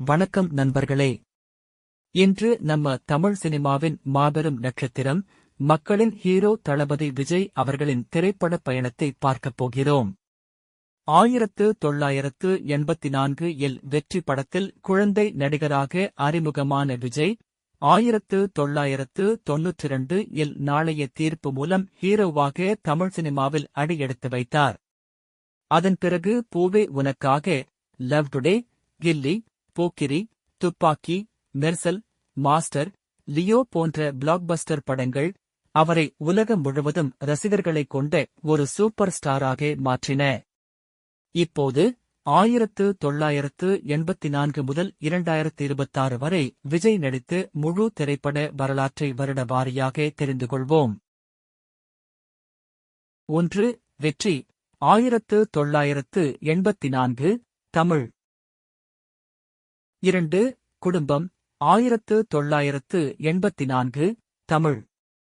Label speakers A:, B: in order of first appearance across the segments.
A: வணக்கம் நண்பர்களே. இன்று நம்ம தமிழ் சினிமாவின் மாபெரும் நட்சத்திரம் மக்களின் ஹீரோ தளபதி விஜய் அவர்களின் திரைப்பட பயணத்தை பார்க்கப் போகிறோம். ஆயிரத்து தொள்ளாயிரத்து எண்பத்தி நான்கு இல் வெற்றி படத்தில் குழந்தை நடிகராக அறிமுகமான விஜய் ஆயிரத்து தொள்ளாயிரத்து தொன்னூற்றி இரண்டு இல் நாளைய தீர்ப்பு மூலம் ஹீரோவாக தமிழ் சினிமாவில் அடியெடுத்து வைத்தார். அதன் பிறகு பூவே உனக்காக லவ் டுடே கில்லி போக்கிரி துப்பாக்கி மெர்சல் மாஸ்டர் லியோ போன்ற பிளாக்பஸ்டர் படங்கள் அவரை உலகம் முழுவதும் ரசிகர்களைக் கொண்ட ஒரு சூப்பர் ஸ்டாராக மாற்றின. இப்போது ஆயிரத்து தொள்ளாயிரத்து எண்பத்தி நான்கு முதல் இரண்டாயிரத்து இருபத்தாறு வரை விஜய் நடித்து முழு திரைப்பட வரலாற்றை வருட வாரியாக தெரிந்து கொள்வோம். ஒன்று வெற்றி ஆயிரத்து தொள்ளாயிரத்து எண்பத்தி நான்கு தமிழ். இரண்டு குடும்பம். ஆயிரத்து தொள்ளாயிரத்து எண்பத்தி நான்கு தமிழ்.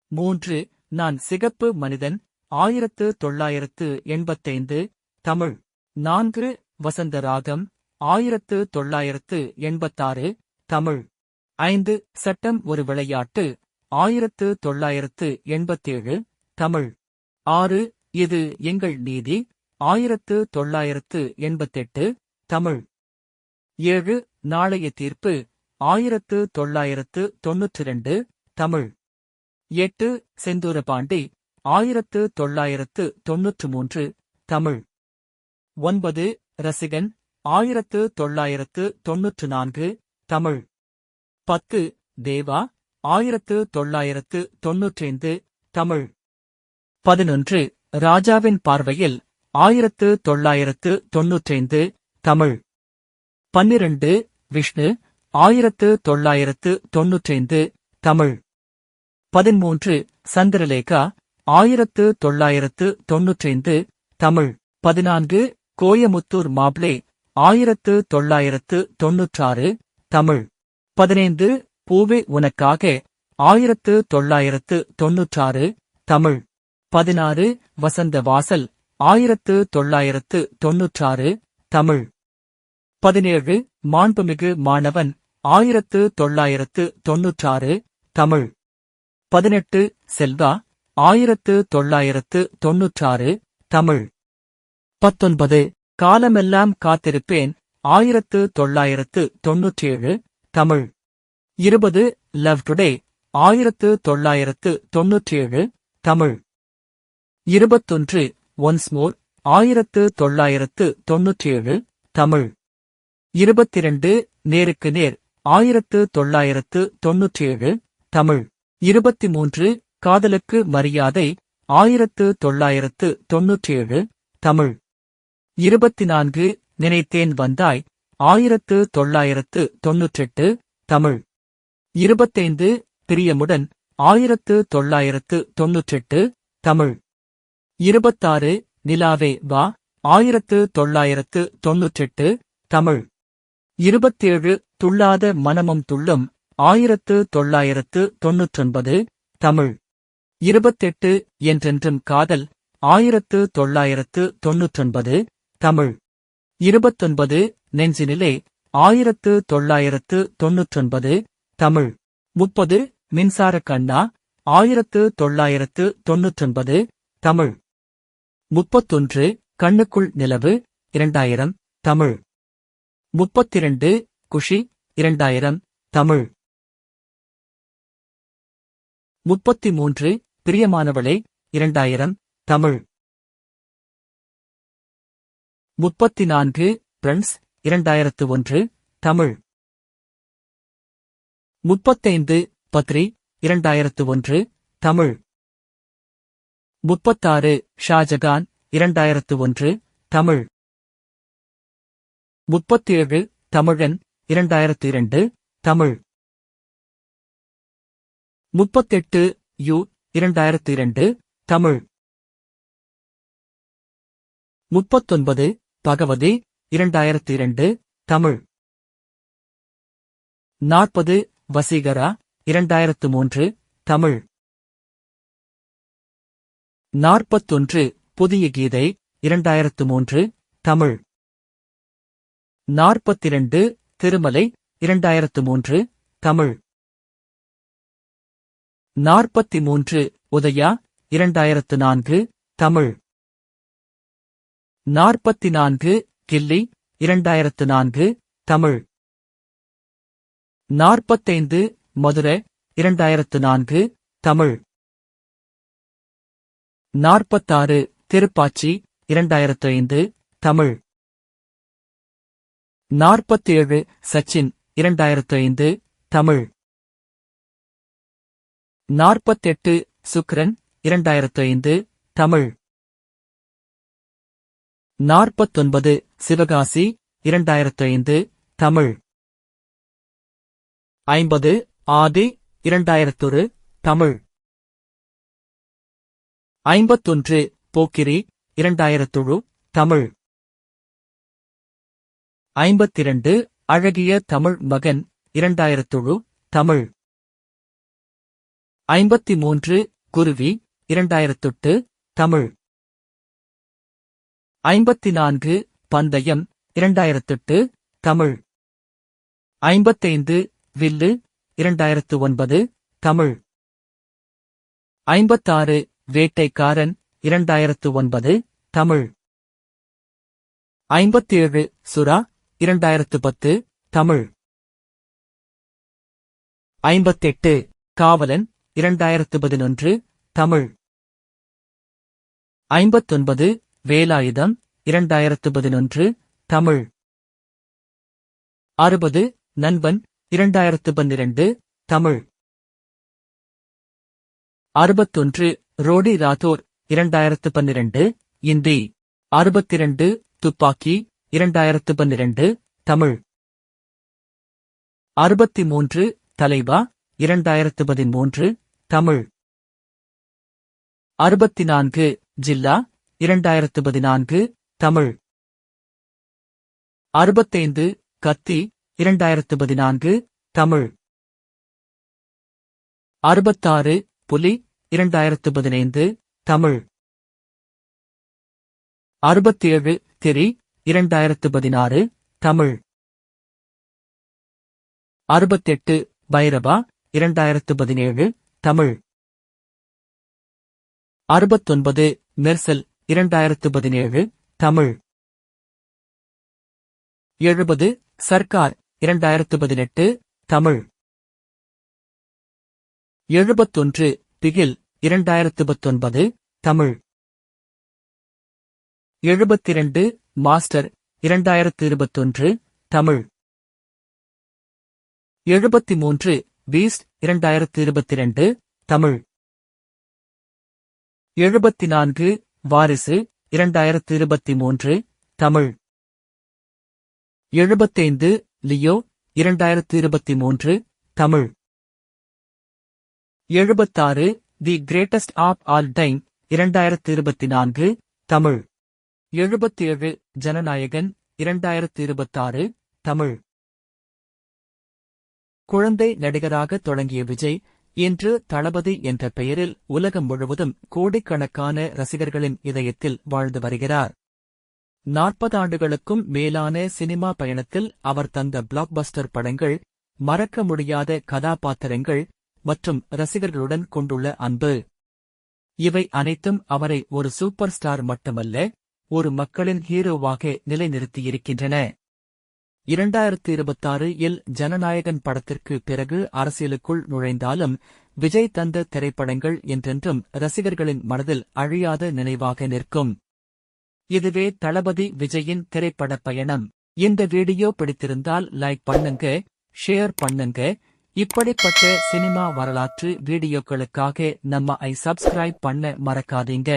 A: மூன்று நான் சிகப்பு மனிதன். ஆயிரத்து தொள்ளாயிரத்து எண்பத்தைந்து தமிழ். நான்கு வசந்த ராகம். ஆயிரத்து தொள்ளாயிரத்து எண்பத்தாறு தமிழ். ஐந்து சட்டம் ஒரு விளையாட்டு. ஆயிரத்து தொள்ளாயிரத்து எண்பத்தேழு தமிழ். ஆறு இது எங்கள் நீதி. ஆயிரத்து தொள்ளாயிரத்து எண்பத்தெட்டு தமிழ். ஏழு நாளைய தீர்ப்பு ஆயிரத்து தொள்ளாயிரத்து தொன்னூற்றி ரெண்டு தமிழ். எட்டு செந்தூரபாண்டி ஆயிரத்து தொள்ளாயிரத்து தொன்னூற்று மூன்று தமிழ். ஒன்பது ரசிகன் ஆயிரத்து தொள்ளாயிரத்து தொன்னூற்று நான்கு தமிழ். பத்து தேவா ஆயிரத்து தொள்ளாயிரத்து தொன்னூற்றைந்து தமிழ். பதினொன்று ராஜாவின் பார்வையில் ஆயிரத்து தொள்ளாயிரத்து தொன்னூற்றைந்து தமிழ். பன்னிரண்டு விஷ்ணு ஆயிரத்து தொள்ளாயிரத்து தொன்னூற்றைந்து தமிழ். பதிமூன்று சந்திரலேகா ஆயிரத்து தொள்ளாயிரத்து தொன்னூற்றைந்து தமிழ். பதினான்கு கோயமுத்தூர் மாப்ளே ஆயிரத்து தொள்ளாயிரத்து தொன்னூற்றாறு தமிழ். பதினைந்து பூவே உனக்காக ஆயிரத்து தொள்ளாயிரத்து தொன்னூற்றாறு தமிழ். பதினாறு வசந்த வாசல் ஆயிரத்து தொள்ளாயிரத்து தொன்னூற்றாறு தமிழ். பதினேழு மாண்புமிகு மாணவன் ஆயிரத்து தொள்ளாயிரத்து தொன்னூற்றாறு தமிழ். பதினெட்டு செல்வா ஆயிரத்து தொள்ளாயிரத்து தொன்னூற்றாறு தமிழ். பத்தொன்பது காலமெல்லாம் காத்திருப்பேன் ஆயிரத்து தொள்ளாயிரத்து தொன்னூற்றேழு தமிழ். இருபது லவ் டுடே ஆயிரத்து தொள்ளாயிரத்து தொன்னூற்றேழு தமிழ். இருபத்தொன்று ஒன்ஸ் மோர் ஆயிரத்து தொள்ளாயிரத்து தொன்னூற்றேழு தமிழ். இருபத்திரண்டு நேருக்கு நேர் ஆயிரத்து தொள்ளாயிரத்து தொன்னூற்றேழு தமிழ். இருபத்தி மூன்று காதலுக்கு மரியாதை ஆயிரத்து தொள்ளாயிரத்து தொன்னூற்றேழு தமிழ். இருபத்தி நான்கு நினைத்தேன் வந்தாய் ஆயிரத்து தொள்ளாயிரத்து தொன்னூற்றெட்டு தமிழ். இருபத்தைந்து பிரியமுடன் ஆயிரத்து தொள்ளாயிரத்து தொன்னூற்றெட்டு தமிழ். இருபத்தாறு நிலாவே வா ஆயிரத்து தொள்ளாயிரத்து தொன்னூற்றெட்டு தமிழ். இருபத்தேழு துள்ளாத மனமும் துள்ளும் ஆயிரத்து தொள்ளாயிரத்து தொன்னூற்றொன்பது தமிழ். இருபத்தெட்டு என்றென்றும் காதல் ஆயிரத்து தொள்ளாயிரத்து தொன்னூற்றொன்பது தமிழ். இருபத்தொன்பது நெஞ்சினிலே ஆயிரத்து தொள்ளாயிரத்து தொன்னூற்றொன்பது தமிழ். முப்பது மின்சார கண்ணா ஆயிரத்து தொள்ளாயிரத்து தொன்னூற்றொன்பது தமிழ். முப்பத்தொன்று கண்ணுக்குள் நிலவு இரண்டாயிரம் தமிழ். முப்பத்திரண்டு குஷி இரண்டாயிரம் தமிழ். முப்பத்தி மூன்று பிரியமானவளே இரண்டாயிரம் தமிழ். முப்பத்தி நான்கு பிரண்ட்ஸ் இரண்டாயிரத்து ஒன்று தமிழ். முப்பத்தைந்து பத்ரி இரண்டாயிரத்து ஒன்று தமிழ். முப்பத்தாறு ஷாஜகான் இரண்டாயிரத்து ஒன்று தமிழ். முப்பத்தேழு தமிழன் இரண்டாயிரத்தி இரண்டு தமிழ். முப்பத்தெட்டு யு இரண்டாயிரத்தி இரண்டு தமிழ். முப்பத்தொன்பது பகவதி இரண்டாயிரத்தி இரண்டு தமிழ். நாற்பது வசீகரா இரண்டாயிரத்து மூன்று தமிழ். நாற்பத்தொன்று புதிய கீதை இரண்டாயிரத்து மூன்று தமிழ். நாற்பத்திரண்டு திருமலை இரண்டாயிரத்து மூன்று தமிழ். நாற்பத்தி மூன்று உதயா இரண்டாயிரத்து நான்கு தமிழ். நாற்பத்தி நான்கு கில்லி இரண்டாயிரத்து நான்கு தமிழ். நாற்பத்தைந்து மதுரை இரண்டாயிரத்து நான்கு தமிழ். நாற்பத்தாறு திருப்பாச்சி இரண்டாயிரத்து ஐந்து தமிழ். நாற்பத்தேழு சச்சின் இரண்டாயிரத்து ஐந்து தமிழ். நாற்பத்தெட்டு சுக்ரன் இரண்டாயிரத்து ஐந்து தமிழ். நாற்பத்தொன்பது சிவகாசி இரண்டாயிரத்து ஐந்து தமிழ். ஐம்பது ஆதி இரண்டாயிரத்தொரு தமிழ். ஐம்பத்தொன்று போக்கிரி இரண்டாயிரத்தொழு தமிழ். ஐம்பத்திரண்டு அழகிய தமிழ் மகன் இரண்டாயிரத்துழு தமிழ். ஐம்பத்தி மூன்று குருவி இரண்டாயிரத்தொட்டு தமிழ். ஐம்பத்தி நான்கு பந்தயம் இரண்டாயிரத்தெட்டு தமிழ். ஐம்பத்தைந்து வில்லு இரண்டாயிரத்து ஒன்பது தமிழ். ஐம்பத்தாறு வேட்டைக்காரன் இரண்டாயிரத்து ஒன்பது தமிழ். ஐம்பத்தேழு சுறா இரண்டாயிரத்து பத்து தமிழ். ஐம்பத்தெட்டு காவலன் இரண்டாயிரத்து பதினொன்று தமிழ். ஐம்பத்தொன்பது வேலாயுதம் இரண்டாயிரத்து பதினொன்று தமிழ். அறுபது நண்பன் இரண்டாயிரத்து பன்னிரண்டு தமிழ். அறுபத்தொன்று ரோடி ராத்தோர் இரண்டாயிரத்து பன்னிரண்டு இந்தி. அறுபத்திரண்டு துப்பாக்கி. இரண்டாயிரத்து பன்னிரண்டு தமிழ். அறுபத்தி மூன்று தலைவா இரண்டாயிரத்து பதிமூன்று தமிழ். அறுபத்தி நான்கு ஜில்லா இரண்டாயிரத்து பதினான்கு தமிழ். அறுபத்தைந்து கத்தி இரண்டாயிரத்து பதினான்கு தமிழ். அறுபத்தாறு புலி இரண்டாயிரத்து பதினைந்து தமிழ். அறுபத்தேழு திரி இரண்டாயிரத்து பதினாறு தமிழ். அறுபத்தெட்டு பைரவா இரண்டாயிரத்து பதினேழு தமிழ். அறுபத்தொன்பது மெர்சல் இரண்டாயிரத்து பதினேழு தமிழ். எழுபது சர்க்கார் இரண்டாயிரத்து பதினெட்டு தமிழ். எழுபத்தொன்று பிகில் இரண்டாயிரத்து பத்தொன்பது தமிழ். எழுபத்திரண்டு மாஸ்டர் இரண்டாயிரத்து இருபத்தொன்று தமிழ். எழுபத்தி மூன்று பீஸ்ட் இரண்டாயிரத்து இருபத்திரண்டு தமிழ். எழுபத்தி நான்கு வாரிசு இரண்டாயிரத்து இருபத்தி மூன்று தமிழ். எழுபத்தைந்து லியோ இரண்டாயிரத்து இருபத்தி மூன்று தமிழ். எழுபத்தாறு the greatest of all time இரண்டாயிரத்து இருபத்தி நான்கு தமிழ். எழுபத்தேழு ஜனநாயகன் இரண்டாயிரத்து இருபத்தாறு தமிழ். குழந்தை நடிகராக தொடங்கிய விஜய் இன்று தளபதி என்ற பெயரில் உலகம் முழுவதும் கோடிக்கணக்கான ரசிகர்களின் இதயத்தில் வாழ்ந்து வருகிறார். நாற்பது ஆண்டுகளுக்கும் மேலான சினிமா பயணத்தில் அவர் தந்த பிளாக்பஸ்டர் படங்கள் மறக்க முடியாத கதாபாத்திரங்கள் மற்றும் ரசிகர்களுடன் கொண்டுள்ள அன்பு. இவை அனைத்தும் அவரை ஒரு சூப்பர் ஸ்டார் மட்டுமல்ல ஒரு மக்களின் ஹீரோவாக நிலைநிறுத்தியிருக்கின்றன. இரண்டாயிரத்து இருபத்தாறு இல் ஜனநாயகன் படத்திற்கு பிறகு அரசியலுக்குள் நுழைந்தாலும் விஜய் தந்த திரைப்படங்கள் என்றென்றும் ரசிகர்களின் மனதில் அழியாத நினைவாக நிற்கும். இதுவே தளபதி விஜயின் திரைப்பட பயணம். இந்த வீடியோ பிடித்திருந்தால் லைக் பண்ணுங்க ஷேர் பண்ணுங்க. இப்படிப்பட்ட சினிமா வரலாற்று வீடியோக்களுக்காக நம்ம ஐ சப்ஸ்கிரைப் பண்ண மறக்காதீங்க.